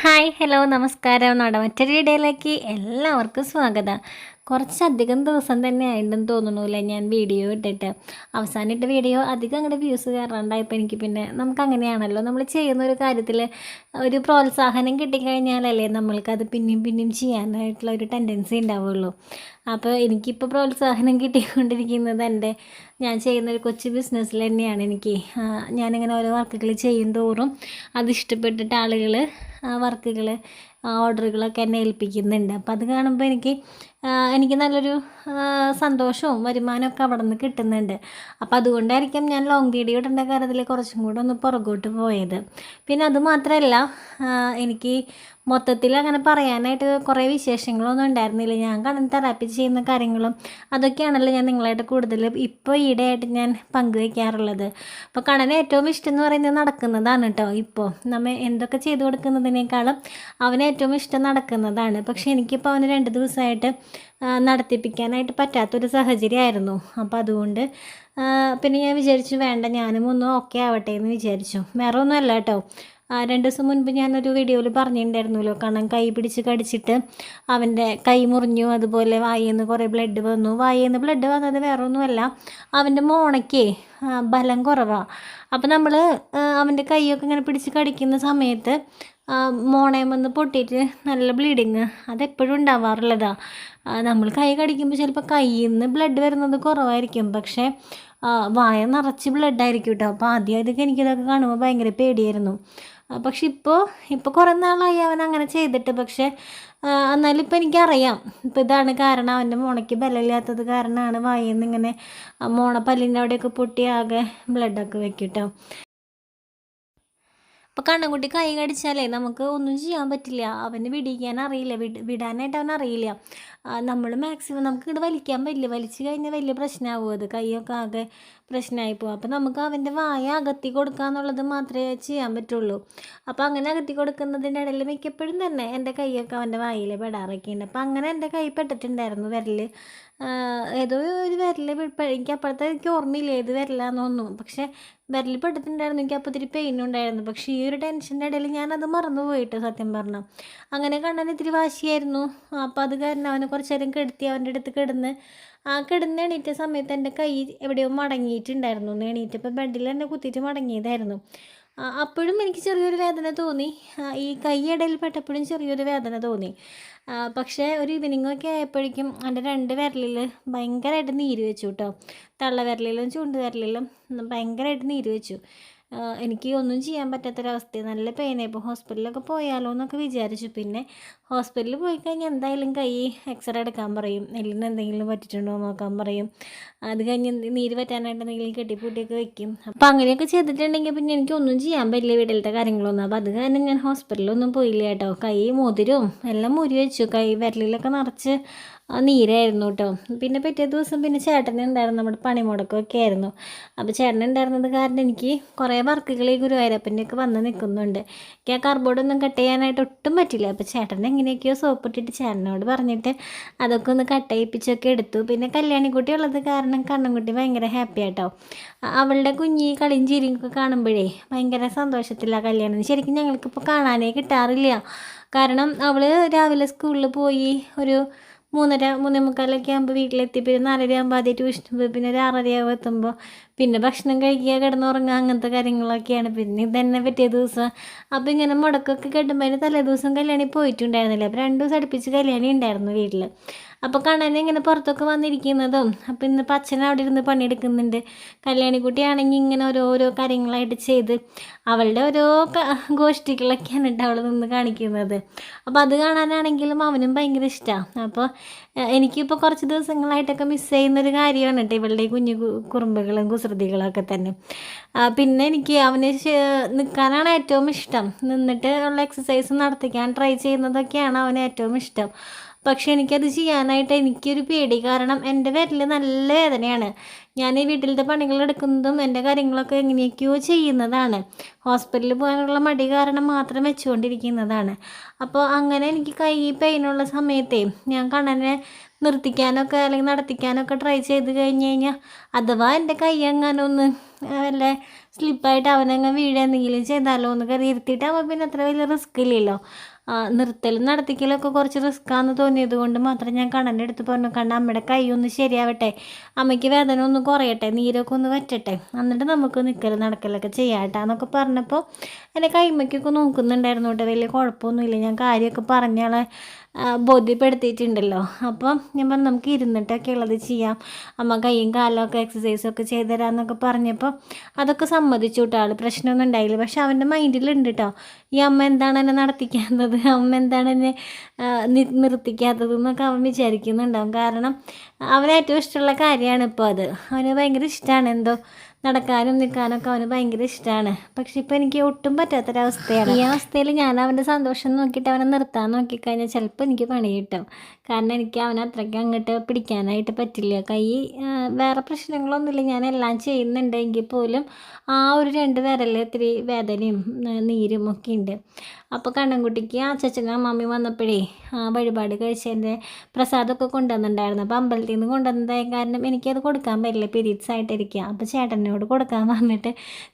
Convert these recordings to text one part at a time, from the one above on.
Hi hello നമസ്കാരം. നമ്മുടെ മറ്റൊരു വീഡിയോയിലേക്ക് എല്ലാവർക്കും സ്വാഗതം. കുറച്ചധികം ദിവസം തന്നെ ആയിട്ടും തോന്നണില്ല ഞാൻ വീഡിയോ ഇട്ടിട്ട്. അവസാനം ഇട്ട വീഡിയോ അധികം അങ്ങോട്ട് വ്യൂസ് കയറാണ്ടായപ്പോൾ എനിക്ക് പിന്നെ നമുക്ക് അങ്ങനെയാണല്ലോ നമ്മൾ ചെയ്യുന്ന ഒരു കാര്യത്തിൽ ഒരു പ്രോത്സാഹനം കിട്ടിക്കഴിഞ്ഞാലല്ലേ നമ്മൾക്കത് പിന്നെയും പിന്നെയും ചെയ്യാനായിട്ടുള്ള ഒരു ടെൻഡൻസി ഉണ്ടാവുള്ളൂ അപ്പോൾ എനിക്കിപ്പോൾ പ്രോത്സാഹനം കിട്ടിക്കൊണ്ടിരിക്കുന്നത് എന്റെ ഞാൻ ചെയ്യുന്ന ഒരു കൊച്ചു ബിസിനസ്സിൽ തന്നെയാണ് എനിക്ക്. ഞാനിങ്ങനെ ഓരോ വർക്കുകൾ ചെയ്യും തോറും അത് ഇഷ്ടപ്പെട്ടിട്ട് ആളുകൾ വർക്കുകൾ ഓർഡറുകളൊക്കെ എന്നെ ഏൽപ്പിക്കുന്നുണ്ട്. അപ്പോൾ അത് കാണുമ്പോൾ എനിക്ക് എനിക്ക് നല്ലൊരു സന്തോഷവും വരുമാനമൊക്കെ അവിടെ നിന്ന് കിട്ടുന്നുണ്ട്. അപ്പോൾ അതുകൊണ്ടായിരിക്കും ഞാൻ ലോങ് വീഡിയോ ഇടേണ്ട കാര്യത്തിൽ കുറച്ചും കൂടെ ഒന്ന് പുറകോട്ട് പോയത്. പിന്നെ അത് മാത്രമല്ല എനിക്ക് മൊത്തത്തിൽ അങ്ങനെ പറയാനായിട്ട് കുറേ വിശേഷങ്ങളൊന്നും ഉണ്ടായിരുന്നില്ല. ഞാൻ കണ്ണ് തെറാപ്പി ചെയ്യുന്ന കാര്യങ്ങളും അതൊക്കെയാണല്ലോ ഞാൻ നിങ്ങളായിട്ട് കൂടുതൽ ഇപ്പോൾ ഈടെയായിട്ട് ഞാൻ പങ്കുവയ്ക്കാറുള്ളത് അപ്പോൾ കണ്ണന് ഏറ്റവും ഇഷ്ടം എന്ന് പറയുന്നത് നടക്കുന്നതാണ് കേട്ടോ ഇപ്പോൾ നമ്മൾ എന്തൊക്കെ ചെയ്തു കൊടുക്കുന്നതിനേക്കാളും അവന് ഏറ്റവും ഇഷ്ടം നടക്കുന്നതാണ്. പക്ഷേ എനിക്കിപ്പോൾ അവന് രണ്ട് ദിവസമായിട്ട് നടത്തിപ്പിക്കാനായിട്ട് പറ്റാത്തൊരു സാഹചര്യമായിരുന്നു. അപ്പോൾ അതുകൊണ്ട് പിന്നെ ഞാൻ വിചാരിച്ചു വേണ്ട ഞാനും ഒന്ന് ഓക്കെ ആവട്ടെ എന്ന് വിചാരിച്ചു. വേറെ ഒന്നുമല്ല കേട്ടോ. രണ്ട് ദിവസം മുൻപ് ഞാനൊരു വീഡിയോയിൽ പറഞ്ഞിട്ടുണ്ടായിരുന്നല്ലോ കാരണം കൈ പിടിച്ച് കടിച്ചിട്ട് അവന്റെ കൈ മുറിഞ്ഞു അതുപോലെ വായിൽ നിന്ന് കുറേ ബ്ലഡ് വന്നു. വായിൽ നിന്ന് ബ്ലഡ് വന്നത് വേറെ ഒന്നുമല്ല അവന്റെ മോണയ്ക്ക് ബലം കുറവാണ് അപ്പോൾ നമ്മൾ അവന്റെ കൈയൊക്കെ ഇങ്ങനെ പിടിച്ച് കടിക്കുന്ന സമയത്ത് ആ, മോണയം വന്ന് പൊട്ടിയിട്ട് നല്ല ബ്ലീഡിങ് അതെപ്പോഴും ഉണ്ടാവാറുള്ളതാണ് നമ്മൾ കൈ കടിക്കുമ്പോൾ ചിലപ്പോൾ കയ്യിൽ നിന്ന് ബ്ലഡ് വരുന്നത് കുറവായിരിക്കും. പക്ഷേ വായ നിറച്ച് ബ്ലഡ് ആയിരിക്കും കേട്ടോ അപ്പോൾ ആദ്യം ഇതൊക്കെ എനിക്കിതൊക്കെ കാണുമ്പോൾ ഭയങ്കര പേടിയായിരുന്നു. പക്ഷെ ഇപ്പോൾ ഇപ്പോൾ കുറേ നാളായി അവൻ അങ്ങനെ ചെയ്തിട്ട്. പക്ഷേ എന്നാലും ഇപ്പോൾ എനിക്കറിയാം. ഇപ്പോൾ ഇതാണ് കാരണം. അവന്റെ മോണയ്ക്ക് ബലമില്ലാത്തത് കാരണമാണ് വായിൽ നിന്ന് ഇങ്ങനെ മോണ പല്ലിന്റെ അവിടെയൊക്കെ പൊട്ടി ആകെ ബ്ലഡൊക്കെ വെക്കും കേട്ടോ അപ്പോൾ കണ്ണൻകുട്ടി കൈ കടിച്ചാലേ നമുക്ക് ഒന്നും ചെയ്യാൻ പറ്റില്ല. അവന് വിടിക്കാൻ അറിയില്ല. വിട് വിടാനായിട്ട് അവൻ അറിയില്ല. നമ്മൾ മാക്സിമം നമുക്ക് ഇവിടെ വലിക്കാൻ പറ്റില്ല. വലിച്ചു കഴിഞ്ഞാൽ വലിയ പ്രശ്നമാകും അത് കൈയൊക്കെ ആകെ പ്രശ്നമായി പോകും അപ്പോൾ നമുക്ക് അവന്റെ വായ അകത്തി കൊടുക്കുക എന്നുള്ളത് മാത്രമേ ചെയ്യാൻ പറ്റുള്ളൂ. അപ്പോൾ അങ്ങനെ അകത്തി കൊടുക്കുന്നതിന്റെ ഇടയിൽ മിക്കപ്പോഴും തന്നെ എന്റെ കൈയൊക്കെ അവന്റെ വായിൽ പെടാറൊക്കെ ഉണ്ട് അപ്പോൾ അങ്ങനെ എന്റെ കൈ പെട്ടിട്ടുണ്ടായിരുന്നു വിരൽ ഏതോ ഒരു വിരൽ എനിക്ക് അപ്പോഴത്തെ എനിക്ക് ഓർമ്മയില്ല. ഏത് തോന്നുന്നു പക്ഷേ വിരൽ പെട്ടിട്ടുണ്ടായിരുന്നു എനിക്ക് അപ്പോൾ ഇത്തിരി പെയിൻ ഉണ്ടായിരുന്നു. പക്ഷേ ഈ ഒരു ടെൻഷന്റെ ഇടയിൽ ഞാനത് മറന്നു പോയിട്ട് സത്യം പറഞ്ഞു. അങ്ങനെ കണ്ണൻ ഇത്തിരി വാശിയായിരുന്നു. അപ്പോൾ അത് കാരണം അവനെ കുറച്ച് നേരം കെടുത്തി അവന്റെ അടുത്ത് കിടന്ന് ആ കിടന്ന് എണീറ്റ സമയത്ത് എന്റെ കൈ എവിടെയോ മടങ്ങിയിട്ടുണ്ടായിരുന്നു. എണീറ്റപ്പോൾ ബെഡിൽ എന്നെ കുത്തിയിട്ട് മടങ്ങിയതായിരുന്നു. അപ്പോഴും എനിക്ക് ചെറിയൊരു വേദന തോന്നി. ഈ കൈ ഇടയിൽ പെട്ടപ്പോഴും ചെറിയൊരു വേദന തോന്നി. പക്ഷേ ഒരു ഈവനിങ് ഒക്കെ ആയപ്പോഴേക്കും എന്റെ രണ്ട് വിരലിൽ ഭയങ്കരമായിട്ട് നീര് വെച്ചു കേട്ടോ. തള്ള വിരലിലും ചൂണ്ട് വിരലിലും ഭയങ്കരമായിട്ട് നീര് വെച്ചു. എനിക്ക് ഒന്നും ചെയ്യാൻ പറ്റാത്തൊരവസ്ഥ നല്ല പെയിനായി ഇപ്പോൾ ഹോസ്പിറ്റലിലൊക്കെ പോയാലോ എന്നൊക്കെ വിചാരിച്ചു. പിന്നെ ഹോസ്പിറ്റലിൽ പോയി കഴിഞ്ഞാൽ എന്തായാലും കൈ എക്സ്റേ എടുക്കാൻ പറയും. എല്ലിന് എന്തെങ്കിലും പറ്റിയിട്ടുണ്ടോ നോക്കാൻ പറയും. അത് കഴിഞ്ഞ് നീര് പറ്റാനായിട്ട് എന്തെങ്കിലും കെട്ടിപ്പൂട്ടിയൊക്കെ വെക്കും. അപ്പോൾ അങ്ങനെയൊക്കെ ചെയ്തിട്ടുണ്ടെങ്കിൽ പിന്നെ എനിക്കൊന്നും ചെയ്യാൻ പറ്റില്ല വീട്ടിലത്തെ കാര്യങ്ങളൊന്നും. അപ്പോൾ അത് കാരണം ഞാൻ ഹോസ്പിറ്റലിലൊന്നും പോയില്ല കേട്ടോ. കൈ മുതിരും. എല്ലാം മുരി വെച്ചു. കൈ വിരലിലൊക്കെ നിറച്ച് നീരായിരുന്നു കേട്ടോ പിന്നെ പിറ്റേ ദിവസം പിന്നെ ചേട്ടൻ ഉണ്ടായിരുന്നു നമ്മുടെ പണിമുടക്കമൊക്കെ ആയിരുന്നു. അപ്പോൾ ചേട്ടൻ ഉണ്ടായിരുന്നത് കാരണം എനിക്ക് കുറേ വർക്കുകൾ ഈ ഗുരുവായൂരപ്പന്റെ വന്ന് നിൽക്കുന്നുണ്ട് എനിക്ക് ആ കാർബോർഡൊന്നും കട്ട് ചെയ്യാനായിട്ട് ഒട്ടും പറ്റില്ല. അപ്പോൾ ചേട്ടൻ എങ്ങനെയൊക്കെയോ സോപ്പ് ഇട്ടിട്ട് ചേട്ടനോട് പറഞ്ഞിട്ട് അതൊക്കെ ഒന്ന് കട്ട് ചെയ്യിപ്പിച്ചൊക്കെ എടുത്തു. പിന്നെ കല്യാണിക്കുട്ടി ഉള്ളത് കാരണം കണ്ണൻകുട്ടി ഭയങ്കര ഹാപ്പി ആട്ടോ അവളുടെ കുഞ്ഞി കളിയും ചിരിയും ഒക്കെ കാണുമ്പോഴേ ഭയങ്കര സന്തോഷത്തിലാണ് കല്യാണം. ശരിക്കും ഞങ്ങൾക്കിപ്പോൾ കാണാനേ കിട്ടാറില്ല. കാരണം അവൾ രാവിലെ സ്കൂളിൽ പോയി ഒരു മൂന്നര മൂന്നേ മുക്കാലൊക്കെ ആകുമ്പോൾ വീട്ടിലെത്തി. പിന്നെ നാലര ആകുമ്പോൾ ആദ്യം ട്യൂഷന് പോയി. പിന്നെ ഒരു ആറരയാകുമ്പോൾ എത്തുമ്പോൾ പിന്നെ ഭക്ഷണം കഴിക്കുക കിടന്നുറങ്ങുക അങ്ങനത്തെ കാര്യങ്ങളൊക്കെയാണ്. പിന്നെ ഇതന്നെ പറ്റിയ ദിവസം. അപ്പോൾ ഇങ്ങനെ മുടക്കൊക്കെ കെട്ടുമ്പോൾ അതിന് തലേ ദിവസം കല്യാണി പോയിട്ടുണ്ടായിരുന്നില്ല. അപ്പോൾ രണ്ട് ദിവസം അടുപ്പിച്ച് കല്യാണി ഉണ്ടായിരുന്നു വീട്ടിൽ അപ്പോൾ കണ്ണനെ ഇങ്ങനെ പുറത്തൊക്കെ വന്നിരിക്കുന്നതും. അപ്പോൾ ഇന്ന് അച്ഛൻ അവിടെ ഇരുന്ന് പണിയെടുക്കുന്നുണ്ട്. കല്യാണിക്കുട്ടിയാണെങ്കിൽ ഇങ്ങനെ ഓരോരോ കാര്യങ്ങളായിട്ട് ചെയ്ത് അവളുടെ ഓരോ ഗോഷ്ഠികളൊക്കെയാണ് കേട്ടോ അവൾ നിന്ന് കാണിക്കുന്നത്. അപ്പോൾ അത് കാണാനാണെങ്കിലും അവനും ഭയങ്കര ഇഷ്ടമാണ് അപ്പോൾ എനിക്കിപ്പോൾ കുറച്ച് ദിവസങ്ങളായിട്ടൊക്കെ മിസ് ചെയ്യുന്നൊരു കാര്യമാണ് കേട്ടോ ഇവളുടെ കുഞ്ഞു കുറുമ്പുകളും കുസൃതികളൊക്കെ തന്നെ. പിന്നെ എനിക്ക് അവന് നിൽക്കാനാണ് ഏറ്റവും ഇഷ്ടം. നിന്നിട്ട് ഉള്ള എക്സസൈസ് നടത്തിക്കാൻ ട്രൈ ചെയ്യുന്നതൊക്കെയാണ് അവന് ഏറ്റവും ഇഷ്ടം. പക്ഷെ എനിക്കത് ചെയ്യാനായിട്ട് എനിക്കൊരു പേടി. കാരണം എന്റെ വിരൽ നല്ല വേദനയാണ്. ഞാൻ ഈ വീട്ടിലത്തെ പണികൾ എടുക്കുന്നതും എന്റെ കാര്യങ്ങളൊക്കെ എങ്ങനെയൊക്കെയോ ചെയ്യുന്നതാണ്. ഹോസ്പിറ്റലിൽ പോകാനുള്ള മടി കാരണം മാത്രം വെച്ചുകൊണ്ടിരിക്കുന്നതാണ്. അപ്പോൾ അങ്ങനെ എനിക്ക് കൈ പെയിനുള്ള സമയത്തെ ഞാൻ കണ്ണനെ നിർത്തിക്കാനൊക്കെ അല്ലെങ്കിൽ നടത്തിക്കാനൊക്കെ ട്രൈ ചെയ്ത് കഴിഞ്ഞ് കഴിഞ്ഞാൽ അഥവാ എന്റെ കൈ എങ്ങാനൊന്ന് വല്ല സ്ലിപ്പായിട്ട് അവനങ്ങ് വീഴെന്തെങ്കിലും ചെയ്താലോ എന്ന് ഇരുത്തിയിട്ടാകുമ്പോൾ പിന്നെ അത്ര വലിയ റിസ്ക് ഇല്ലല്ലോ. നിർത്തലും നടത്തിക്കലൊക്കെ കുറച്ച് റിസ്ക്കാന്ന് തോന്നിയത് കൊണ്ട് മാത്രം ഞാൻ കണ്ണന്റെ അടുത്ത് പറഞ്ഞു കണ്ണ അമ്മയുടെ കൈ ഒന്ന് ശരിയാവട്ടെ. അമ്മയ്ക്ക് വേദന ഒന്ന് കുറയട്ടെ നീരൊക്കെ ഒന്ന് വറ്റട്ടെ. എന്നിട്ട് നമുക്ക് നിൽക്കലും നടക്കലൊക്കെ ചെയ്യാട്ടെ എന്നൊക്കെ പറഞ്ഞപ്പോൾ എന്റെ കൈമയ്ക്കൊക്കെ നോക്കുന്നുണ്ടായിരുന്നു കേട്ടോ. വലിയ കുഴപ്പമൊന്നുമില്ല. ഞാൻ കാര്യമൊക്കെ പറഞ്ഞാളെ ആ, ബോധ്യപ്പെടുത്തിയിട്ടുണ്ടല്ലോ. അപ്പം ഞാൻ പറഞ്ഞു നമുക്ക് ഇരുന്നിട്ടൊക്കെ ഉള്ളത് ചെയ്യാം. അമ്മ കൈയും കാലമൊക്കെ എക്സസൈസൊക്കെ ചെയ്തു തരാമെന്നൊക്കെ പറഞ്ഞപ്പോൾ അതൊക്കെ സമ്മതിച്ചു കേട്ടോ ആൾ പ്രശ്നമൊന്നും ഉണ്ടായില്ല. പക്ഷെ അവന്റെ മൈൻഡിലുണ്ട് കേട്ടോ ഈ അമ്മ എന്താണ് എന്നെ നടത്തിക്കാത്തത്? അമ്മ എന്താണ് എന്നെ നിർത്തിക്കാത്തത് എന്നൊക്കെ അവൻ വിചാരിക്കുന്നുണ്ടാവും. കാരണം അവന് ഏറ്റവും ഇഷ്ടമുള്ള കാര്യമാണ് ഇപ്പോൾ അത്. അവന് ഭയങ്കര ഇഷ്ടമാണ് എന്തോ നടക്കാനും നിൽക്കാനൊക്കെ അവന് ഭയങ്കര ഇഷ്ടമാണ് പക്ഷെ ഇപ്പോൾ എനിക്ക് ഒട്ടും പറ്റാത്തൊരവസ്ഥയാണ്. ഈ അവസ്ഥയിൽ ഞാൻ അവന്റെ സന്തോഷം നോക്കിയിട്ട് അവനെ നിർത്താൻ നോക്കിക്കഴിഞ്ഞാൽ ചിലപ്പോൾ എനിക്ക് പണി കിട്ടും. കാരണം എനിക്ക് അവനെ അത്രയ്ക്ക് അങ്ങോട്ട് പിടിക്കാനായിട്ട് പറ്റില്ല. കൈ വേറെ പ്രശ്നങ്ങളൊന്നുമില്ല. ഞാൻ എല്ലാം ചെയ്യുന്നുണ്ടെങ്കിൽ പോലും ആ ഒരു രണ്ട് വിരലിൽ ഇത്തിരി വേദനയും നീരും ഒക്കെ ഉണ്ട്. അപ്പോൾ കണ്ണൻകുട്ടിക്ക് ആ അച്ഛനും അമ്മമ്മയും വന്നപ്പോഴേ ആ വഴിപാട് കഴിച്ചതിന്റെ പ്രസാദമൊക്കെ കൊണ്ടുവന്നിട്ടുണ്ടായിരുന്നു. അപ്പോൾ അമ്പലത്തിൽ നിന്ന് കൊണ്ടുവന്നതായ കാരണം എനിക്കത് കൊടുക്കാൻ പറ്റില്ല. പീരീഡ്സ് ആയിട്ടിരിക്കുക. അപ്പോൾ ചേട്ടനോട് കൊടുക്കാൻ പറഞ്ഞിട്ട്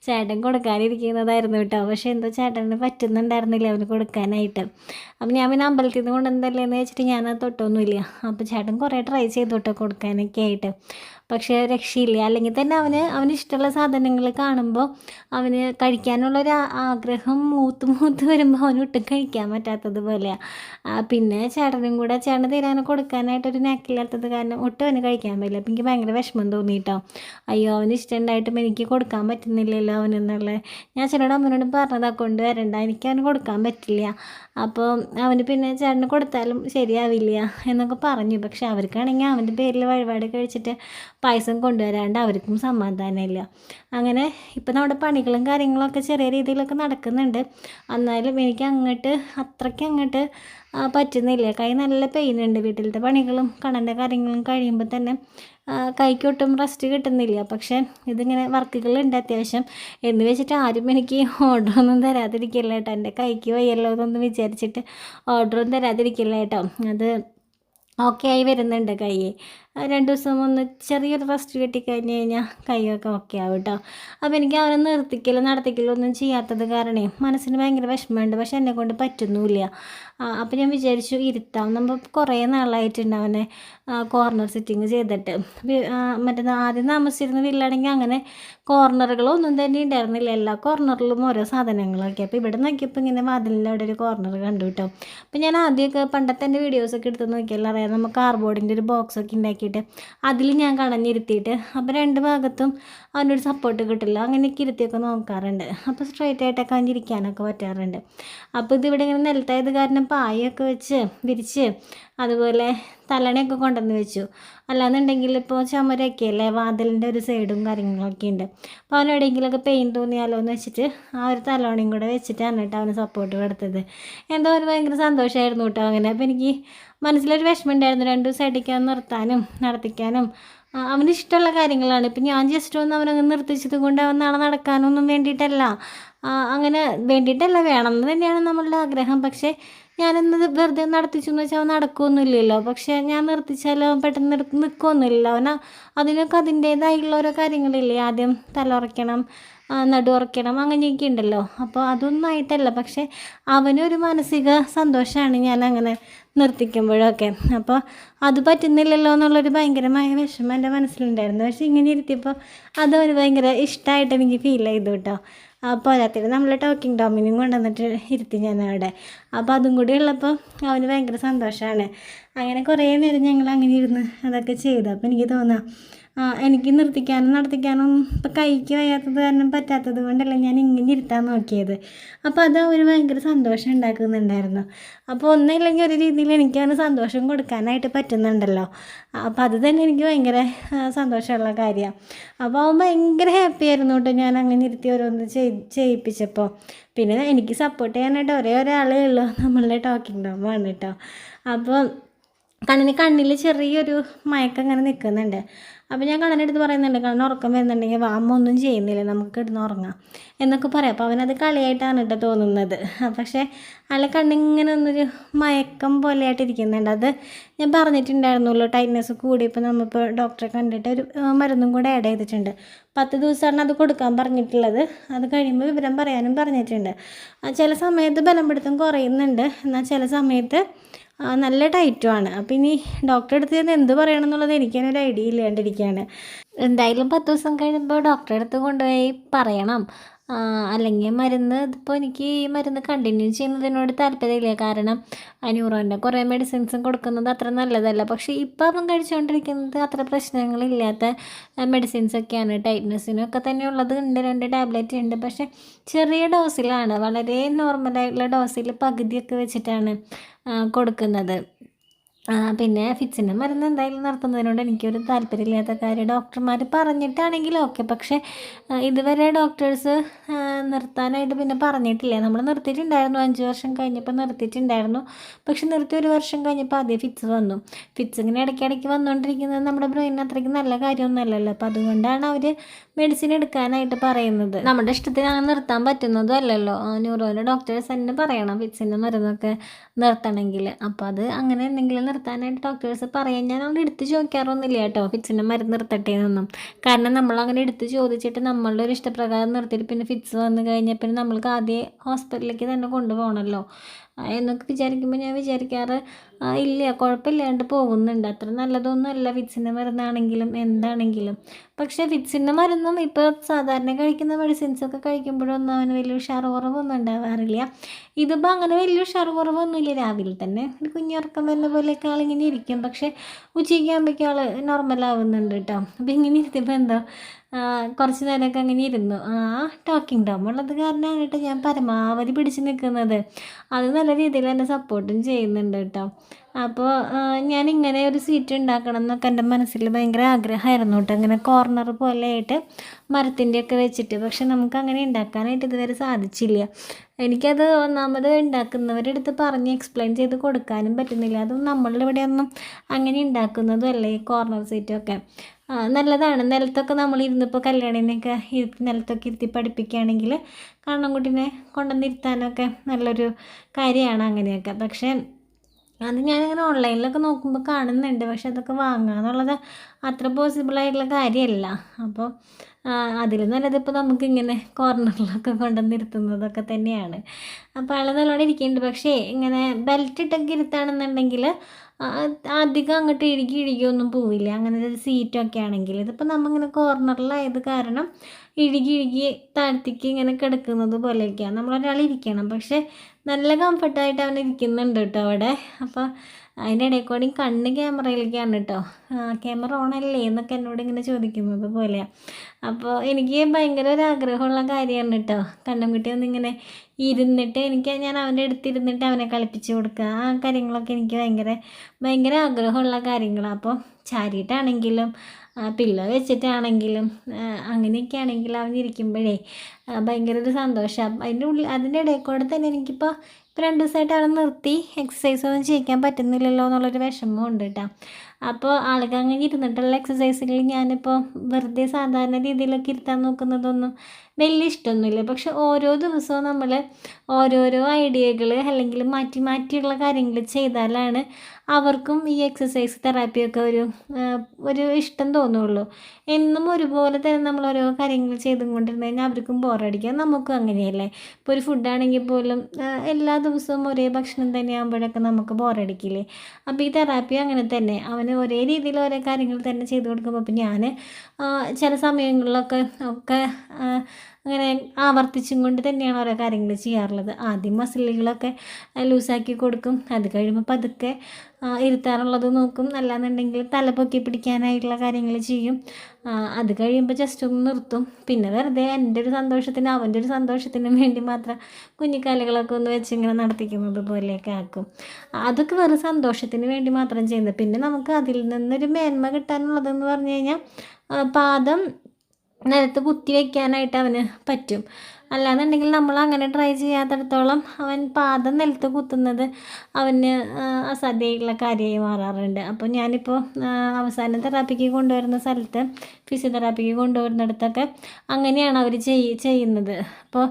ചേട്ടൻ കൊടുക്കാനിരിക്കുന്നതായിരുന്നു കേട്ടോ. പക്ഷേ എന്തോ ചേട്ടന് പറ്റുന്നുണ്ടായിരുന്നില്ല അവന് കൊടുക്കാനായിട്ട്. അപ്പം ഞാൻ പിന്നെ അമ്പലത്തിൽ നിന്ന് കൊണ്ടുവന്നതല്ലേ എന്ന് വെച്ചിട്ട് ഞാനത് തൊട്ടൊന്നുമില്ല. അപ്പോൾ ചേട്ടൻ കുറേ ട്രൈ ചെയ്ത് തൊട്ട് കൊടുക്കാനൊക്കെ ആയിട്ട്. പക്ഷേ രക്ഷയില്ല. അല്ലെങ്കിൽ തന്നെ അവന് അവന് ഇഷ്ടമുള്ള സാധനങ്ങൾ കാണുമ്പോൾ അവന് കഴിക്കാനുള്ളൊരു ആഗ്രഹം മൂത്ത് മൂത്ത് വരുമ്പോൾ അവന് ഒട്ടും കഴിക്കാൻ പറ്റാത്തതുപോലെയാണ് പിന്നെ ചേട്ടനും കൂടെ ചേട്ടന് തീരാനെ കൊടുക്കാനായിട്ടൊരു നെക്കില്ലാത്തത് കാരണം ഒട്ടും അവന് കഴിക്കാൻ പറ്റില്ല. അപ്പം എനിക്ക് ഭയങ്കര വിഷമം തോന്നിയിട്ടോ അയ്യോ അവന് ഇഷ്ടമുണ്ടായിട്ടും എനിക്ക് കൊടുക്കാൻ പറ്റുന്നില്ലല്ലോ അവനെന്നുള്ളത് ഞാൻ ചേട്ടനോട് അമ്മനോട് പറഞ്ഞതാ കൊണ്ടുവരണ്ട. എനിക്ക് അവന് കൊടുക്കാൻ പറ്റില്ല. അപ്പോൾ അവന് പിന്നെ ചേട്ടന് കൊടുത്താലും ശരിയാവില്ല എന്നൊക്കെ പറഞ്ഞു. പക്ഷെ അവർക്കാണെങ്കിൽ അവന്റെ പേരിൽ വഴിപാട് കഴിച്ചിട്ട് പായസം കൊണ്ടുവരാണ്ട് അവർക്കും സമാധാനമില്ല. അങ്ങനെ ഇപ്പം നമ്മുടെ പണികളും കാര്യങ്ങളൊക്കെ ചെറിയ രീതിയിലൊക്കെ നടക്കുന്നുണ്ട്. എന്നാലും എനിക്ക് അങ്ങോട്ട് അത്രയ്ക്ക് അങ്ങോട്ട് പറ്റുന്നില്ല. കൈ നല്ല പെയിൻ ഉണ്ട് വീട്ടിലത്തെ പണികളും കണ്ണന്റെ കാര്യങ്ങളും കഴിയുമ്പോൾ തന്നെ കൈക്കൊട്ടും റെസ്റ്റ് കിട്ടുന്നില്ല. പക്ഷേ ഇതിങ്ങനെ വർക്കുകളുണ്ട് അത്യാവശ്യം. എന്ന് വെച്ചിട്ട് ആരും എനിക്ക് ഓർഡറൊന്നും തരാതിരിക്കില്ല കേട്ടോ. എന്റെ കൈക്ക് വയ്യല്ലോ എന്നൊന്നും വിചാരിച്ചിട്ട് ഓർഡറൊന്നും തരാതിരിക്കില്ല കേട്ടോ. അത് ഓക്കെ ആയി വരുന്നുണ്ട് കൈ. രണ്ട് ദിവസം ഒന്ന് ചെറിയൊരു റെസ്റ്റ് കിട്ടിക്കഴിഞ്ഞ് കഴിഞ്ഞാൽ കൈയൊക്കെ ഓക്കെ ആവും കേട്ടോ അപ്പോൾ എനിക്ക് അവനെ നിർത്തിക്കലോ നടത്തിക്കലോ ഒന്നും ചെയ്യാത്തത് കാരണേ മനസ്സിന് ഭയങ്കര വിഷമമുണ്ട്. പക്ഷെ എന്നെ കൊണ്ട് പറ്റുന്നുമില്ല അപ്പോൾ ഞാൻ വിചാരിച്ചു ഇരുത്താം. നമ്മൾ കുറേ നാളായിട്ടുണ്ട് അവനെ കോർണർ സിറ്റിങ് ചെയ്തിട്ട്. മറ്റേ ആദ്യം താമസിച്ചിരുന്ന വീട്ടിലാണെങ്കിൽ അങ്ങനെ കോർണറുകളൊന്നും തന്നെ ഉണ്ടായിരുന്നില്ല. എല്ലാ കോർണറിലും ഓരോ സാധനങ്ങളൊക്കെ. അപ്പോൾ ഇവിടെ നോക്കിയപ്പോൾ ഇങ്ങനെ വാതിലിന്റെ അവിടെ ഒരു കോർണർ കണ്ടു കേട്ടോ അപ്പോൾ ഞാൻ ആദ്യമൊക്കെ പണ്ടത്തെ എന്റെ വീഡിയോസൊക്കെ എടുത്ത് നോക്കിയാൽ അറിയാം. നമ്മൾ കാർബോർഡിന്റെ ഒരു ബോക്സൊക്കെ ഉണ്ടാക്കിയിട്ട് അതിൽ ഞാൻ കളഞ്ഞിരുത്തിയിട്ട് അപ്പോൾ രണ്ട് ഭാഗത്തും അവനൊരു സപ്പോർട്ട് കിട്ടില്ല. അങ്ങനെയൊക്കെ ഇരുത്തിയൊക്കെ നോക്കാറുണ്ട്. അപ്പോൾ സ്ട്രൈറ്റ് ആയിട്ടൊക്കെ അവൻ പറ്റാറുണ്ട്. അപ്പോൾ ഇതിവിടെ ഇങ്ങനെ നിലത്തായത് കാരണം പായൊക്കെ വെച്ച് വിരിച്ച് അതുപോലെ തലണയൊക്കെ കൊണ്ടുവന്ന് വെച്ചു. അല്ലാന്നുണ്ടെങ്കിൽ ഇപ്പോൾ ചുമരൊക്കെ അല്ലേ വാതിലിന്റെ ഒരു സൈഡും കാര്യങ്ങളൊക്കെ ഉണ്ട്. അപ്പോൾ അവൻ എവിടെയെങ്കിലുമൊക്കെ പെയിൻ തോന്നിയാലോ എന്ന് വെച്ചിട്ട് ആ ഒരു തലോണയും കൂടെ വെച്ചിട്ടാണ് കേട്ടോ അവന് സപ്പോർട്ട് കൊടുത്തത്. എന്തോ ഒരു ഭയങ്കര സന്തോഷമായിരുന്നു കേട്ടോ അങ്ങനെ. അപ്പോൾ എനിക്ക് മനസ്സിലൊരു വിഷമം ഉണ്ടായിരുന്നു രണ്ട് ദിവസമായിട്ടേക്ക് നിർത്താനും നടത്തിക്കാനും. അവന് ഇഷ്ടമുള്ള കാര്യങ്ങളാണ്. ഇപ്പം ഞാൻ ജസ്റ്റ് ഒന്ന് അവനങ്ങ് നിർത്തിച്ചത് കൊണ്ട് അവൻ നാളെ നടക്കാനൊന്നും വേണ്ടിയിട്ടല്ല. അങ്ങനെ വേണ്ടിയിട്ടല്ല വേണം എന്ന് തന്നെയാണ് നമ്മളുടെ ആഗ്രഹം. പക്ഷേ ഞാനെന്നത് വെറുതെ നടത്തിച്ചു എന്ന് വെച്ചാൽ അവൻ നടക്കുകയൊന്നുമില്ലല്ലോ പക്ഷേ ഞാൻ നിർത്തിച്ചാലോ പെട്ടെന്ന് നിർ- അവന അതിനൊക്കെ അതിന്റേതായുള്ള ഓരോ കാര്യങ്ങളില്ലേ. ആദ്യം തലയുറയ്ക്കണം നടു നടുവുറയ്ക്കണം അങ്ങനെയൊക്കെ ഉണ്ടല്ലോ. അപ്പോൾ അതൊന്നും ആയിട്ടല്ല പക്ഷേ അവനൊരു മാനസിക സന്തോഷമാണ് ഞാൻ അങ്ങനെ നിർത്തിക്കുമ്പോഴൊക്കെ. അപ്പോൾ അത് പറ്റുന്നില്ലല്ലോ എന്നുള്ളൊരു ഭയങ്കരമായ വിഷമം എന്റെ മനസ്സിലുണ്ടായിരുന്നു. പക്ഷേ ഇങ്ങനെ ഇരുത്തിയപ്പോൾ അതവന് ഭയങ്കര ഇഷ്ടമായിട്ട് എനിക്ക് ഫീൽ ചെയ്തു കേട്ടോ. പോരാത്തിന് നമ്മൾ ടോക്കിംഗ് ടോമിനും കൊണ്ടുവന്നിട്ട് ഇരുത്തി ഞാൻ അവിടെ അപ്പോൾ അതും കൂടി ഉള്ളപ്പോൾ അവന് ഭയങ്കര സന്തോഷമാണ് അങ്ങനെ കുറേ നേരം ഞങ്ങൾ അങ്ങനെ ഇരുന്ന് അതൊക്കെ ചെയ്തു. അപ്പോൾ എനിക്ക് തോന്നാം എനിക്ക് നിർത്തിക്കാനും നടത്തിക്കാനും ഇപ്പം കൈക്ക് വയ്യാത്തത് കാരണം പറ്റാത്തത് കൊണ്ടല്ല ഞാൻ ഇങ്ങനെ ഇരുത്താൻ നോക്കിയത്. അപ്പോൾ അത് ഒരു ഭയങ്കര സന്തോഷം ഉണ്ടാക്കുന്നുണ്ടായിരുന്നു. അപ്പോൾ ഒന്നില്ലെങ്കിൽ ഒരു രീതിയിൽ എനിക്ക് അവന് സന്തോഷം കൊടുക്കാനായിട്ട് പറ്റുന്നുണ്ടല്ലോ. അപ്പോൾ അത് തന്നെ എനിക്ക് ഭയങ്കര സന്തോഷമുള്ള കാര്യമാണ് അപ്പോൾ അവൻ ഭയങ്കര ഹാപ്പി ആയിരുന്നു കേട്ടോ ഞാൻ അങ്ങനെ ഇരുത്തി ഓരോന്ന് ചെയ് ചെയ്യിപ്പിച്ചപ്പോൾ പിന്നെ എനിക്ക് സപ്പോർട്ട് ചെയ്യാനായിട്ട് ഒരേ ഒരാളേ ഉള്ളൂ. നമ്മളുടെ ടോക്കിംഗ് ആണ് കേട്ടോ. അപ്പോൾ കണ്ണിന് കണ്ണിൽ ചെറിയൊരു മയക്കം അങ്ങനെ നിൽക്കുന്നുണ്ട് അപ്പോൾ ഞാൻ കണ്ണന്റെ അടുത്ത് പറയുന്നുണ്ട് കണ്ണൻ ഉറക്കം വരുന്നുണ്ടെങ്കിൽ വാ അമ്മ ഒന്നും ചെയ്യുന്നില്ല നമുക്ക് കിടന്ന് ഉറങ്ങാം. എന്നൊക്കെ പറയാം. അപ്പോൾ അവനത് കളിയായിട്ടാണ് കേട്ടോ തോന്നുന്നത്. പക്ഷേ അല്ല കണ്ണിങ്ങനെ ഒന്നൊരു മയക്കം പോലെയായിട്ട് ഇരിക്കുന്നുണ്ട്. അത് ഞാൻ പറഞ്ഞിട്ടുണ്ടായിരുന്നുള്ളൂ ടൈറ്റ്നസ് കൂടിയപ്പോൾ നമ്മളിപ്പോൾ ഡോക്ടറെ കണ്ടിട്ട് ഒരു മരുന്നും കൂടെ ആഡ് ചെയ്തിട്ടുണ്ട്. പത്ത് ദിവസമാണ് അത് കൊടുക്കാൻ പറഞ്ഞിട്ടുള്ളത്. അത് കഴിയുമ്പോൾ വിവരം പറയാനും പറഞ്ഞിട്ടുണ്ട്. ചില സമയത്ത് ബലം പിടുത്തം കുറയുന്നുണ്ട്. എന്നാൽ ചില സമയത്ത് നല്ല ടൈറ്റുമാണ് അപ്പോൾ ഇനി ഡോക്ടറെ അടുത്ത് ചെന്ന് എന്ത് പറയണം എന്നുള്ളത് എനിക്കതിനൊരു ഐഡിയ ഇല്ലാണ്ടിരിക്കുകയാണ് എന്തായാലും പത്ത് ദിവസം കഴിയുമ്പോൾ ഡോക്ടറെ അടുത്ത് കൊണ്ടുപോയി പറയണം. അല്ലെങ്കിൽ മരുന്ന് ഇതിപ്പോൾ എനിക്ക് ഈ മരുന്ന് കണ്ടിന്യൂ ചെയ്യുന്നതിനോട് താല്പര്യമില്ല. കാരണം ന്യൂറോന്റെ കുറേ മെഡിസിൻസും കൊടുക്കുന്നത് അത്ര നല്ലതല്ല. പക്ഷേ ഇപ്പോൾ അവൻ കഴിച്ചുകൊണ്ടിരിക്കുന്നത് അത്ര പ്രശ്നങ്ങളില്ലാത്ത മെഡിസിൻസൊക്കെയാണ് ടൈറ്റ്നസിനും ഒക്കെ തന്നെ ഉള്ളത് ഉണ്ട്. രണ്ട് ടാബ്ലറ്റ് ഉണ്ട്. പക്ഷേ ചെറിയ ഡോസിലാണ് വളരെ നോർമലായിട്ടുള്ള ഡോസിൽ പകുതിയൊക്കെ വെച്ചിട്ടാണ് കൊടുക്കുന്നത്. പിന്നെ ഫിറ്റ്സിന്റെ മരുന്ന് എന്തായാലും നടത്തുന്നതിനോട് എനിക്കൊരു താല്പര്യമില്ലാത്ത കാര്യം. ഡോക്ടർമാർ പറഞ്ഞിട്ടാണെങ്കിൽ ഓക്കെ. പക്ഷേ ഇതുവരെ ഡോക്ടേഴ്സ് നിർത്താനായിട്ട് പിന്നെ പറഞ്ഞിട്ടില്ല. നമ്മൾ നിർത്തിയിട്ടുണ്ടായിരുന്നു. അഞ്ച് വർഷം കഴിഞ്ഞപ്പോൾ നിർത്തിയിട്ടുണ്ടായിരുന്നു. പക്ഷെ നിർത്തി ഒരു വർഷം കഴിഞ്ഞപ്പോൾ ആദ്യം ഫിറ്റ്സ് വന്നു. ഫിറ്റ്സ് ഇങ്ങനെ ഇടയ്ക്കിടയ്ക്ക് വന്നുകൊണ്ടിരിക്കുന്നത് നമ്മുടെ ബ്രെയിനിന് അത്രയ്ക്ക് നല്ല കാര്യമൊന്നുമല്ലല്ലോ. അപ്പോൾ അതുകൊണ്ടാണ് അവർ മെഡിസിൻ എടുക്കാനായിട്ട് പറയുന്നത്. നമ്മുടെ ഇഷ്ടത്തിന് അങ്ങനെ നിർത്താൻ പറ്റുന്നതും അല്ലല്ലോ. ന്യൂറോയിലെ ഡോക്ടേഴ്സ് തന്നെ പറയണം ഫിറ്റ്സിന്റെ മരുന്നൊക്കെ നിർത്തണമെങ്കിൽ അപ്പോൾ അത് അങ്ങനെ എന്തെങ്കിലും നിർത്താനായിട്ട് ഡോക്ടേഴ്സ് പറയാൻ ഞാൻ അവിടെ എടുത്ത് ചോദിക്കാറൊന്നുമില്ല കേട്ടോ. ഫിറ്റ്സിന്റെ മരുന്ന് നിർത്തട്ടെ എന്നൊന്നും. കാരണം നമ്മൾ അങ്ങനെ എടുത്ത് ചോദിച്ചിട്ട് നമ്മളുടെ ഒരു ഇഷ്ടപ്രകാരം നിർത്തിയിട്ട് പിന്നെ ഫിറ്റ്സ് വന്നു കഴിഞ്ഞാൽ പിന്നെ നമ്മൾക്ക് ആദ്യം ഹോസ്പിറ്റലിലേക്ക് തന്നെ കൊണ്ടുപോകണമല്ലോ എന്നൊക്കെ വിചാരിക്കുമ്പോൾ ഞാൻ വിചാരിക്കാറ് ഇല്ല കുഴപ്പമില്ലാണ്ട് പോകുന്നുണ്ട്. അത്ര നല്ലതൊന്നും അല്ല വിത്സിന്റെ മരുന്നാണെങ്കിലും എന്താണെങ്കിലും. പക്ഷേ വിത്സിന്റെ മരുന്നും ഇപ്പോൾ സാധാരണ കഴിക്കുന്ന മെഡിസിൻസൊക്കെ കഴിക്കുമ്പോഴൊന്നും അവന് വലിയ ഉഷാറ് കുറവൊന്നും ഉണ്ടാവാറില്ല ഇതിപ്പോൾ അങ്ങനെ വലിയ ഉഷാറ് കുറവൊന്നുമില്ല രാവിലെ തന്നെ ഒരു കുഞ്ഞുറക്കം വരുന്ന പോലെയൊക്കെ ആളിങ്ങനെ ഇരിക്കും. പക്ഷേ ഉച്ചയ്ക്ക് ആകുമ്പോഴേക്കും ആൾ നോർമലാവുന്നുണ്ട് കേട്ടോ അപ്പോൾ ഇങ്ങനെ ഇരുത്തിയപ്പോൾ എന്തോ കുറച്ച് നേരമൊക്കെ അങ്ങനെ ഇരുന്നു. ആ ടോക്കിംഗ് ടോം ഉള്ളത് കാരണമാണ് കേട്ടോ ഞാൻ പരമാവധി പിടിച്ച് നിൽക്കുന്നത്. അത് നല്ല രീതിയിൽ എന്നെ സപ്പോർട്ടും ചെയ്യുന്നുണ്ട് കേട്ടോ. അപ്പോൾ ഇങ്ങനെ ഒരു സീറ്റ് ഉണ്ടാക്കണം എന്നൊക്കെ എന്റെ മനസ്സിൽ ഭയങ്കര ആഗ്രഹമായിരുന്നു കേട്ടോ. അങ്ങനെ കോർണർ പോലെയായിട്ട് മരത്തിന്റെയൊക്കെ വെച്ചിട്ട്. പക്ഷെ നമുക്ക് അങ്ങനെ ഉണ്ടാക്കാനായിട്ട് ഇതുവരെ സാധിച്ചില്ല. എനിക്കത് ഒന്നാമത് ഉണ്ടാക്കുന്നവരുടെ അടുത്ത് പറഞ്ഞ് എക്സ്പ്ലെയിൻ ചെയ്ത് കൊടുക്കാനും പറ്റുന്നില്ല. അതും നമ്മളുടെ ഇവിടെ ഒന്നും അങ്ങനെ ഉണ്ടാക്കുന്നതും അല്ലേ കോർണർ സീറ്റൊക്കെ നല്ലതാണ്. നിലത്തൊക്കെ നമ്മൾ ഇരുന്നിപ്പോൾ കല്യാണിനെയൊക്കെ ഇരുത്തി നിലത്തൊക്കെ ഇരുത്തി പഠിപ്പിക്കുകയാണെങ്കിൽ കണ്ണൻകുട്ടീനെ കൊണ്ടുവന്നിരുത്താനൊക്കെ നല്ലൊരു കാര്യമാണ് അങ്ങനെയൊക്കെ. പക്ഷേ അത് ഞാനിങ്ങനെ ഓൺലൈനിലൊക്കെ നോക്കുമ്പോൾ കാണുന്നുണ്ട്. പക്ഷെ അതൊക്കെ വാങ്ങുക എന്നുള്ളത് അത്ര പോസിബിൾ ആയിട്ടുള്ള കാര്യമല്ല അപ്പോൾ അതിൽ നല്ലത് ഇപ്പോൾ നമുക്കിങ്ങനെ കോർണറിലൊക്കെ കൊണ്ടുവന്നിരുത്തുന്നതൊക്കെ തന്നെയാണ്. അപ്പോൾ ആൾ നല്ലോണം ഇരിക്കുന്നുണ്ട്. പക്ഷേ ഇങ്ങനെ ബെൽറ്റ് ഇട്ടൊക്കെ ഇരുത്താണെന്നുണ്ടെങ്കിൽ അധികം അങ്ങോട്ട് ഇഴുകി ഇഴുകിയൊന്നും പോവില്ല. അങ്ങനെ ഒരു സീറ്റൊക്കെ ആണെങ്കിൽ. ഇതിപ്പോൾ നമ്മളിങ്ങനെ കോർണറിലായത് കാരണം ഇഴുകി ഇഴുകി താഴ്ത്തിക്ക് ഇങ്ങനെ കിടക്കുന്നത് പോലെയൊക്കെയാണ്. നമ്മളൊരാൾ ഇരിക്കണം. പക്ഷേ നല്ല കംഫർട്ടായിട്ട് അവൻ ഇരിക്കുന്നുണ്ട് കേട്ടോ അവിടെ. അപ്പോൾ അതിന്റെ ഇടയിൽ കൂടി കണ്ണ് ക്യാമറയിലേക്കാണ് കേട്ടോ. ക്യാമറ ഓൺ അല്ലേ എന്നൊക്കെ എന്നോട് ഇങ്ങനെ ചോദിക്കുന്നത് പോലെയാണ് അപ്പോൾ എനിക്ക് ഭയങ്കര ഒരു ആഗ്രഹമുള്ള കാര്യമാണ് കേട്ടോ. കണ്ണൻകുട്ടി ഒന്നിങ്ങനെ ഇരുന്നിട്ട് എനിക്ക് ഞാൻ അവന്റെ അടുത്തിരുന്നിട്ട് അവനെ കളിപ്പിച്ച് കൊടുക്കുക. ആ കാര്യങ്ങളൊക്കെ എനിക്ക് ഭയങ്കര ഭയങ്കര ആഗ്രഹമുള്ള കാര്യങ്ങളാണ് അപ്പോൾ ചാരിയിട്ടാണെങ്കിലും പില്ലോ വെച്ചിട്ടാണെങ്കിലും അങ്ങനെയൊക്കെ ആണെങ്കിൽ അവൻ ഇരിക്കുമ്പോഴേ ഭയങ്കര ഒരു സന്തോഷം. അതിന്റെ ഉള്ളിൽ അതിന്റെ ഇടയിൽ കൂടെ തന്നെ എനിക്കിപ്പോൾ ഇപ്പോൾ രണ്ട് ദിവസമായിട്ട് അവിടെ നിർത്തി എക്സസൈസ് ഒന്നും ചെയ്യിക്കാൻ പറ്റുന്നില്ലല്ലോ എന്നുള്ളൊരു വിഷമം ഉണ്ട് കേട്ടോ. അപ്പോൾ ആൾക്ക് അങ്ങനെ ഇരുന്നിട്ടുള്ള എക്സസൈസുകൾ ഞാനിപ്പോൾ വെറുതെ സാധാരണ രീതിയിലൊക്കെ ഇരുത്താൻ നോക്കുന്നതൊന്നും വലിയ ഇഷ്ടമൊന്നുമില്ല. പക്ഷെ ഓരോ ദിവസവും നമ്മൾ ഓരോരോ ഐഡിയകൾ അല്ലെങ്കിൽ മാറ്റി മാറ്റിയുള്ള കാര്യങ്ങൾ ചെയ്താലാണ് അവർക്കും ഈ എക്സസൈസ് തെറാപ്പിയൊക്കെ ഒരു ഒരു ഇഷ്ടം തോന്നുള്ളൂ. എന്നും ഒരുപോലെ തന്നെ നമ്മൾ ഓരോ കാര്യങ്ങൾ ചെയ്തും കൊണ്ടിരുന്നു കഴിഞ്ഞാൽ അവർക്കും ബോറടിക്കാം നമുക്കും അങ്ങനെയല്ലേ? ഇപ്പോൾ ഒരു ഫുഡാണെങ്കിൽ പോലും എല്ലാ ദിവസവും ഒരേ ഭക്ഷണം തന്നെ ആകുമ്പോഴൊക്കെ നമുക്ക് ബോറടിക്കില്ലേ അപ്പോൾ ഈ തെറാപ്പി അങ്ങനെ തന്നെ. അവന് ഒരേ രീതിയിൽ ഓരോ കാര്യങ്ങൾ തന്നെ ചെയ്തു കൊടുക്കുമ്പോൾ അപ്പോൾ ഞാൻ ചില സമയങ്ങളിലൊക്കെ ഒക്കെ അങ്ങനെ ആവർത്തിച്ചും കൊണ്ട് തന്നെയാണ് ഓരോ കാര്യങ്ങൾ ചെയ്യാറുള്ളത്. ആദ്യം മസിലുകളൊക്കെ ലൂസാക്കി കൊടുക്കും. അത് കഴിയുമ്പോൾ പതുക്കെ ഇരുത്താറുള്ളത് നോക്കും. അല്ലാന്നുണ്ടെങ്കിൽ തല പൊക്കി പിടിക്കാനായിട്ടുള്ള കാര്യങ്ങൾ ചെയ്യും. അത് കഴിയുമ്പോൾ ജസ്റ്റ് ഒന്ന് നിർത്തും. പിന്നെ വെറുതെ എന്റെ ഒരു സന്തോഷത്തിന് അവന്റെ ഒരു സന്തോഷത്തിനും വേണ്ടി മാത്രം കുഞ്ഞിക്കാലുകളൊക്കെ ഒന്ന് വെച്ച് ഇങ്ങനെ നടത്തിക്കുന്നത് പോലെയൊക്കെ ആക്കും. അതൊക്കെ വെറും സന്തോഷത്തിന് വേണ്ടി മാത്രം ചെയ്യുന്നത്. പിന്നെ നമുക്ക് അതിൽ നിന്നൊരു മേന്മ കിട്ടാനുള്ളതെന്ന് പറഞ്ഞു കഴിഞ്ഞാൽ പാദം നിലത്ത് കുത്തി വയ്ക്കാനായിട്ട് അവന് പറ്റും. അല്ലാന്നുണ്ടെങ്കിൽ നമ്മൾ അങ്ങനെ ട്രൈ ചെയ്യാത്തടത്തോളം അവൻ പാദം നിലത്ത് കുത്തുന്നത് അവന് അസാധ്യമായിട്ടുള്ള കാര്യമായി മാറാറുണ്ട്. അപ്പോൾ ഞാനിപ്പോൾ അവസാന തെറാപ്പിക്ക് കൊണ്ടുവരുന്ന സ്ഥലത്ത് ഫിസിയോതെറാപ്പിക്ക് കൊണ്ടുവരുന്നിടത്തൊക്കെ അങ്ങനെയാണ് അവർ ചെയ് ചെയ്യുന്നത്. അപ്പോൾ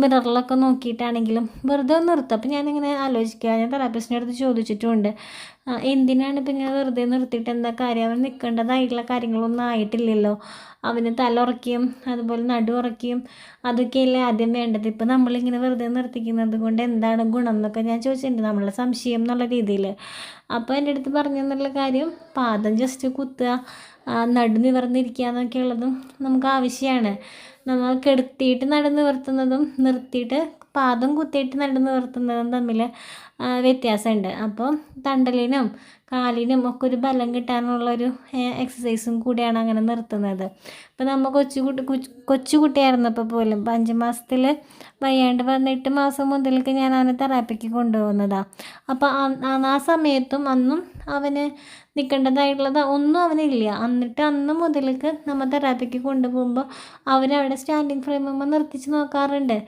മിററിലൊക്കെ നോക്കിയിട്ടാണെങ്കിലും വെറുതെ ഒന്ന് നിർത്തും. അപ്പോൾ ഞാനിങ്ങനെ ആലോചിക്കുക. ഞാൻ തെറാപ്പിസ്റ്റിന്റെ അടുത്ത് ചോദിച്ചിട്ടുമുണ്ട് എന്തിനാണ് ഇപ്പം ഇങ്ങനെ വെറുതെ നിർത്തിയിട്ട് എന്താ കാര്യം? അവൻ നിൽക്കേണ്ടതായിട്ടുള്ള കാര്യങ്ങളൊന്നും ആയിട്ടില്ലല്ലോ. അവന് തല ഉറക്കിയും അതുപോലെ നടു ഉറക്കിയും അതൊക്കെയല്ലേ ആദ്യം വേണ്ടത്. ഇപ്പം നമ്മളിങ്ങനെ വെറുതെ നിർത്തിക്കുന്നത് കൊണ്ട് എന്താണ് ഗുണം എന്നൊക്കെ ഞാൻ ചോദിച്ചിട്ടുണ്ട്. നമ്മളെ സംശയം എന്നുള്ള രീതിയിൽ അപ്പോൾ എന്റെ അടുത്ത് പറഞ്ഞു എന്നുള്ള കാര്യം പാദം ജസ്റ്റ് കുത്തുക നടു നിവർന്നിരിക്കുക എന്നൊക്കെ ഉള്ളതും നമുക്ക് ആവശ്യമാണ്. നമ്മൾ കെടുത്തിയിട്ട് നടന്ന് നിർത്തുന്നതും നിർത്തിയിട്ട് പാദം കുത്തിയിട്ട് നടന്ന് നിർത്തുന്നതും തമ്മിൽ വ്യത്യാസമുണ്ട്. അപ്പോൾ തണ്ടലിനും കാലിനും ഒക്കെ ഒരു ബലം കിട്ടാനുള്ളൊരു എക്സസൈസും കൂടിയാണ് അങ്ങനെ നിർത്തുന്നത്. അപ്പോൾ നമ്മൾ കൊച്ചുകുട്ടി കൊച്ചു കൊച്ചുകുട്ടിയായിരുന്നപ്പോൾ പോലും. അഞ്ച് മാസത്തിൽ വയ്യാണ്ട് വന്ന് എട്ട് മാസം മുതലേക്ക് ഞാൻ അവനെ തെറാപ്പിക്ക് കൊണ്ടുപോകുന്നതാണ് അപ്പോൾ ആ സമയത്തും അന്നും അവന് നിൽക്കേണ്ടതായിട്ടുള്ളത് ഒന്നും അവനില്ല. എന്നിട്ട് അന്ന് മുതലേക്ക് നമ്മൾ തെറാപ്പിക്ക് കൊണ്ടുപോകുമ്പോൾ അവരവിടെ സ്റ്റാൻഡിങ് ഫ്രെയിമുമ്പോൾ നിർത്തിച്ച് നോക്കാറുണ്ട്.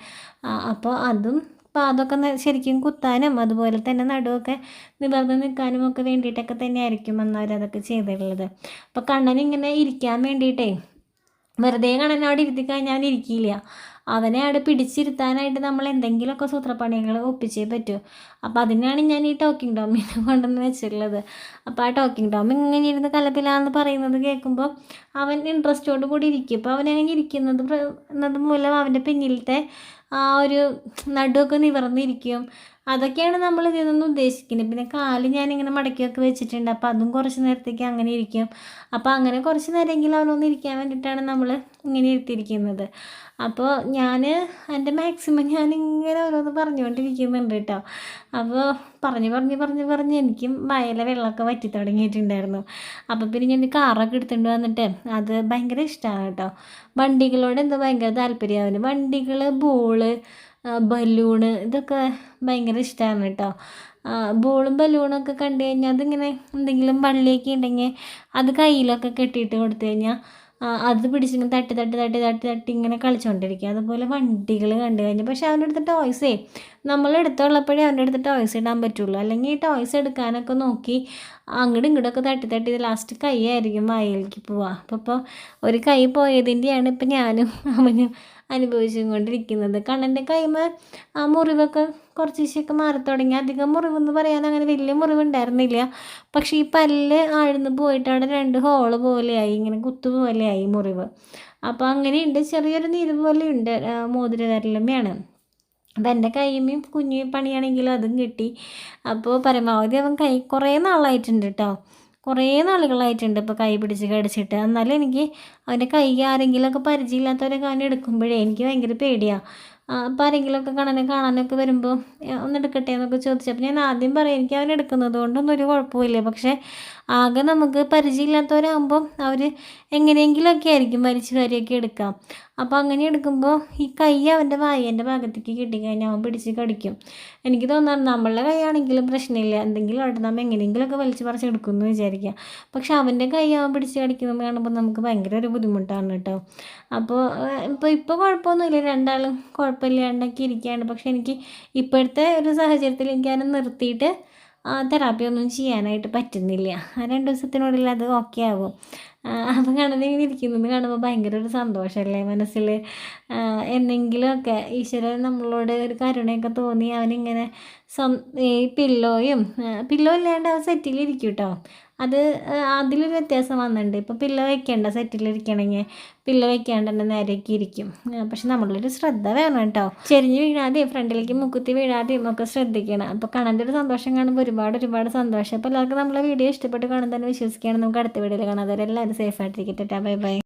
അപ്പോൾ അതും പാദമൊക്കെ അതൊക്കെ ശരിക്കും കുത്താനും അതുപോലെ തന്നെ നടുവൊക്കെ നിവർന്ന് നിൽക്കാനും ഒക്കെ വേണ്ടിയിട്ടൊക്കെ തന്നെയായിരിക്കും അന്ന് അവരതൊക്കെ ചെയ്തിട്ടുള്ളത്. അപ്പോൾ കണ്ണൻ ഇങ്ങനെ ഇരിക്കാൻ വേണ്ടിയിട്ടേ വെറുതെ കണ്ണൻ അവിടെ ഇരുത്തി കഴിഞ്ഞാൽ ഇരിക്കില്ല. അവനെ അവിടെ പിടിച്ചിരുത്താനായിട്ട് നമ്മൾ എന്തെങ്കിലുമൊക്കെ സൂത്രപ്പണികൾ ഒപ്പിച്ചേ പറ്റൂ. അപ്പോൾ അതിനാണ് ഞാൻ ഈ ടോക്കിംഗ് ടോമിനെ കൊണ്ടുവന്ന് വെച്ചിട്ടുള്ളത്. അപ്പോൾ ആ ടോക്കിംഗ് ടോം ഇങ്ങനെ ഇരുന്ന് കലപ്പിലാന്ന് പറയുന്നത് കേൾക്കുമ്പോൾ അവൻ ഇൻട്രസ്റ്റോട് കൂടി ഇരിക്കും. അപ്പോൾ അവനങ്ങനെ ഇരിക്കുന്നത് മൂലം അവന്റെ പിന്നിലത്തെ ആ ഒരു നടുവൊക്കെ നിവർന്നിരിക്കും. അതൊക്കെയാണ് നമ്മൾ ഇതിൽ നിന്ന് ഉദ്ദേശിക്കുന്നത്. പിന്നെ കാൽ ഞാനിങ്ങനെ മടക്കിയൊക്കെ വെച്ചിട്ടുണ്ട്. അപ്പോൾ അതും കുറച്ച് നേരത്തേക്ക് അങ്ങനെ ഇരിക്കും. അപ്പോൾ അങ്ങനെ കുറച്ച് നേരമെങ്കിലും അവനൊന്ന് ഇരിക്കാൻ വേണ്ടിയിട്ടാണ് നമ്മൾ ഇങ്ങനെ ഇരുത്തിയിരിക്കുന്നത്. അപ്പോൾ ഞാൻ എന്റെ മാക്സിമം ഞാൻ ഇങ്ങനെ ഓരോന്ന് പറഞ്ഞുകൊണ്ടിരിക്കുന്നുണ്ട് കേട്ടോ അപ്പോൾ പറഞ്ഞ് പറഞ്ഞ് പറഞ്ഞ് പറഞ്ഞ് എനിക്കും വയലെ വെള്ളമൊക്കെ വറ്റി തുടങ്ങിയിട്ടുണ്ടായിരുന്നു. അപ്പോൾ പിന്നെ ഞാൻ കാറൊക്കെ എടുത്തുകൊണ്ട് വന്നിട്ട് അത് ഭയങ്കര ഇഷ്ടമാണ് കേട്ടോ വണ്ടികളോട് എന്താ ഭയങ്കര താല്പര്യം? വണ്ടികൾ ബോൾ ബലൂണ് ഇതൊക്കെ ഭയങ്കര ഇഷ്ടമാണ് കേട്ടോ ബോളും ബലൂണൊക്കെ കണ്ടു കഴിഞ്ഞാൽ അതിങ്ങനെ എന്തെങ്കിലും വള്ളിയൊക്കെ ഉണ്ടെങ്കിൽ അത് കയ്യിലൊക്കെ കെട്ടിയിട്ട് കൊടുത്തു കഴിഞ്ഞാൽ അത് പിടിച്ചിങ്ങനെ തട്ടി തട്ടി തട്ടി തട്ടി തട്ടി ഇങ്ങനെ കളിച്ചുകൊണ്ടിരിക്കുക അതുപോലെ വണ്ടികൾ കണ്ടു കഴിഞ്ഞാൽ പക്ഷെ അവന്റെ അടുത്ത് ടോയ്സേ നമ്മൾ എടുത്തുള്ളപ്പോഴേ അവന്റെ അടുത്ത് ടോയ്സ് ഇടാൻ പറ്റുള്ളൂ. അല്ലെങ്കിൽ ഈ ടോയ്സ് എടുക്കാനൊക്കെ നോക്കി അങ്ങോട്ടും ഇങ്ങോട്ടൊക്കെ തട്ടി തട്ടി ലാസ്റ്റ് കൈ ആയിരിക്കും വായിലേക്ക് പോവുക. അപ്പോൾ ഇപ്പോൾ ഒരു കൈ പോയതിന്റെയാണ് ഇപ്പം ഞാനും അവനും അനുഭവിച്ചും കൊണ്ടിരിക്കുന്നത് കണ്ണന്റെ കൈമ ആ മുറിവൊക്കെ കുറച്ച് ശേഷമൊക്കെ മാറി തുടങ്ങി. അധികം മുറിവെന്ന് പറയാൻ അങ്ങനെ വലിയ മുറിവുണ്ടായിരുന്നില്ല. പക്ഷേ ഈ പല്ല് ആഴ്ന്ന് പോയിട്ട് അവിടെ രണ്ട് ഹോൾ പോലെയായി ഇങ്ങനെ കുത്തു പോലെയായി മുറിവ്. അപ്പോൾ അങ്ങനെയുണ്ട്. ചെറിയൊരു നീര് പോലെയുണ്ട് ആ, മോതിരവിരലുമ്മയാണ് അപ്പം എന്റെ കൈമയും കുഞ്ഞു പണിയാണെങ്കിലും അതും കിട്ടി. അപ്പോൾ പരമാവധി അവൻ കൈ കുറേ നാളായിട്ടുണ്ട് കേട്ടോ. കുറേ നാളുകളായിട്ടുണ്ട് ഇപ്പോൾ കൈ പിടിച്ച് കടിച്ചിട്ട്. എന്നാലും എനിക്ക് അവന്റെ കൈ ആരെങ്കിലുമൊക്കെ പരിചയമില്ലാത്തവരെ കാണാൻ എടുക്കുമ്പോഴേ എനിക്ക് ഭയങ്കര പേടിയാണ് അപ്പോൾ ആരെങ്കിലുമൊക്കെ കാണാനും കാണാനൊക്കെ വരുമ്പോൾ ഒന്ന് എടുക്കട്ടെ എന്നൊക്കെ ചോദിച്ചപ്പോൾ ഞാൻ ആദ്യം പറയും എനിക്ക് അവൻ എടുക്കുന്നത് കൊണ്ടൊന്നും ഒരു കുഴപ്പമില്ല പക്ഷേ ആകെ നമുക്ക് പരിചയമില്ലാത്തവരാകുമ്പോൾ അവർ എങ്ങനെയെങ്കിലുമൊക്കെ ആയിരിക്കും മരിച്ച കാര്യമൊക്കെ എടുക്കാം. അപ്പോൾ അങ്ങനെ എടുക്കുമ്പോൾ ഈ കൈ അവന്റെ വായേന്റെ ഭാഗത്തേക്ക് കിട്ടിക്കഴിഞ്ഞാൽ അവൻ പിടിച്ച് കടിക്കും. എനിക്ക് തോന്നാറ് നമ്മളുടെ കൈയാണെങ്കിലും പ്രശ്നമില്ല. എന്തെങ്കിലും ആയിട്ട് നമ്മൾ എങ്ങനെയെങ്കിലുമൊക്കെ വലിച്ചു പറിച്ച് എടുക്കുമെന്ന് വിചാരിക്കുക പക്ഷെ അവന്റെ കൈ അവൻ പിടിച്ച് കടിക്കുന്നത് കാണുമ്പോൾ നമുക്ക് ഭയങ്കര ഒരു ബുദ്ധിമുട്ടാണ് കേട്ടോ. അപ്പോൾ ഇപ്പോൾ ഇപ്പോൾ കുഴപ്പമൊന്നുമില്ല. രണ്ടാളും കുഴപ്പമില്ലാണ്ടൊക്കെ ഇരിക്കുകയാണ്. പക്ഷെ എനിക്ക് ഇപ്പോഴത്തെ ഒരു സാഹചര്യത്തിൽ എനിക്ക് അതിനെ നിർത്തിയിട്ട് തെറാപ്പി ഒന്നും ചെയ്യാനായിട്ട് പറ്റുന്നില്ല. ആ രണ്ട് ദിവസത്തിനുള്ളിൽ അത് ഓക്കെ ആകും. അപ്പം കാണുന്ന ഇങ്ങനെ ഇരിക്കുന്നത് കാണുമ്പോൾ ഭയങ്കര ഒരു സന്തോഷമല്ലേ മനസ്സിൽ എന്തെങ്കിലുമൊക്കെ ഈശ്വരൻ നമ്മളോട് ഒരു കരുണയൊക്കെ തോന്നി അവനിങ്ങനെ സ്വം ഈ പില്ലോയും പില്ലോ ഇല്ലാണ്ട് അവൻ സെറ്റിലിരിക്കും കേട്ടോ അത് അതിലൊരു വ്യത്യാസം വന്നിട്ടുണ്ട് ഇപ്പോൾ പില്ല വയ്ക്കേണ്ട സെറ്റിലിരിക്കണമെങ്കിൽ പില്ല വയ്ക്കാണ്ട് തന്നെ നേരേക്ക് ഇരിക്കും. പക്ഷെ നമ്മളൊരു ശ്രദ്ധ വേണം കേട്ടോ. ചെരിഞ്ഞ് വീഴാതെയും ഫ്രണ്ടിലേക്ക് മുക്കുത്തി വീഴാതെയും ഒക്കെ ശ്രദ്ധിക്കണം. അപ്പോൾ കാണാന്റെ ഒരു സന്തോഷം കാണുമ്പോൾ ഒരുപാട് ഒരുപാട് സന്തോഷം. അപ്പോൾ എല്ലാവർക്കും നമ്മളെ വീഡിയോ ഇഷ്ടപ്പെട്ട് കാണുന്നതന്നെ വിശ്വസിക്കുകയാണ്. നമുക്ക് അടുത്ത വീഡിയോയിൽ കാണാതെ എല്ലാവരും safe. Bye bye.